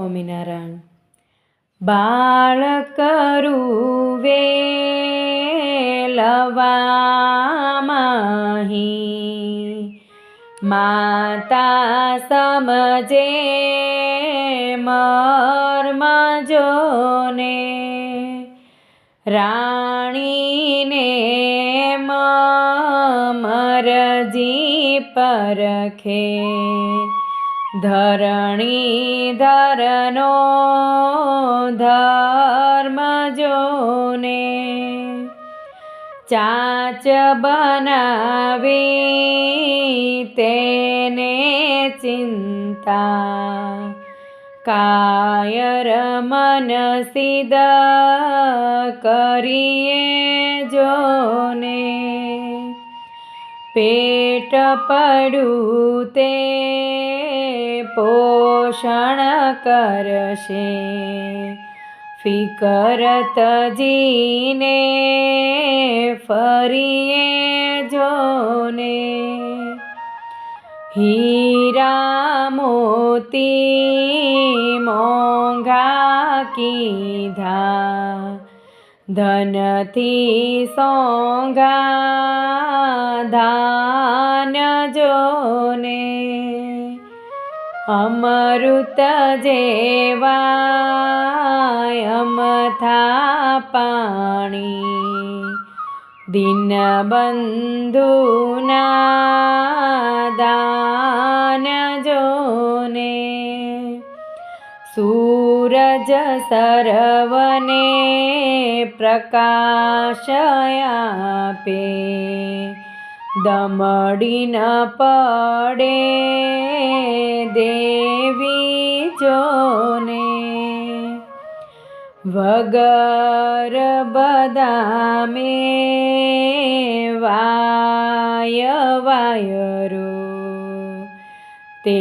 સ્વામિનારાયણ. બાળક રૂવે લવામાહી. માતા સમજે મર્મ જોને રાણીને મરજી પરખે. ધરણી ધરનો ધર્મ જોને ચાચ બનાવી તેને ચિંતા કાયર મન સીધા કરીએ જોને પેટ પડું તે પોષણ કરશે. ફિકરત જીને ફરીએ જોને. હીરા મોતી મોંઘા કીધા. ધનથી સોંગા ધાન જોને અમૃત જેવા અમથા પાણી દિન બંધુના દાન જોને સૂરજ સરવને પ્રકાશ આપે દમડી ન પડે દેવી જોને વગર બદામે વાય વાયરો, તે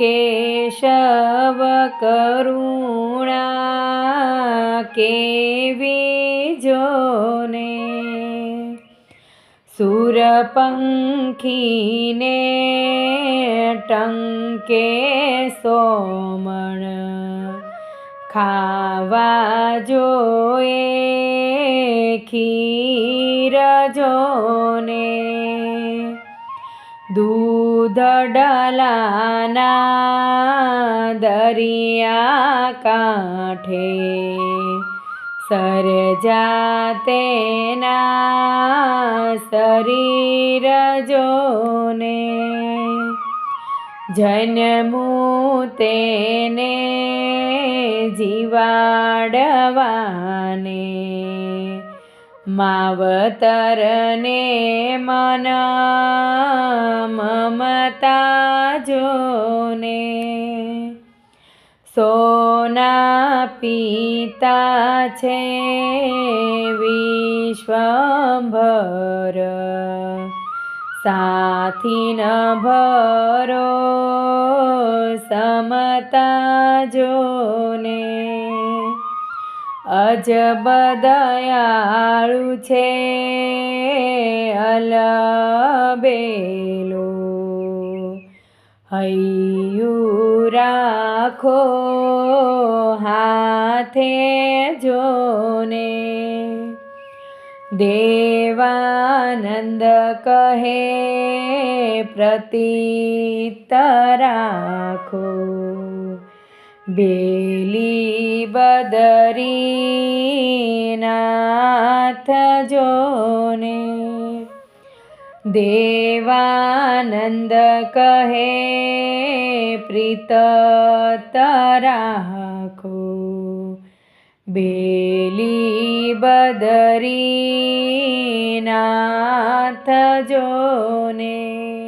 કેશવ કરુણા કેવી જોને સુરપંખીને ટંકે સોમણ ખાવા જોએ ખીર જોને દૂધ ડલાના દરિયા કાંઠે સરજાતેના શરીર જોને. જન્મું તેને જીવાડવાને. માવતરને મન મમતા જોને. સોના પિતા છે વિશ્વભર. સાથી ન ભરો સમતા જોને. અજબ દયાળુ છે અલબેલો. હૈયું રાખો હાથે જોને દેવાનંદ કહે પ્રતીત રાખો બેલી બદરી નાથ જોને. દેવાનંદ કહે પ્રીત રાખો. બેલી બદરી નાથ જોને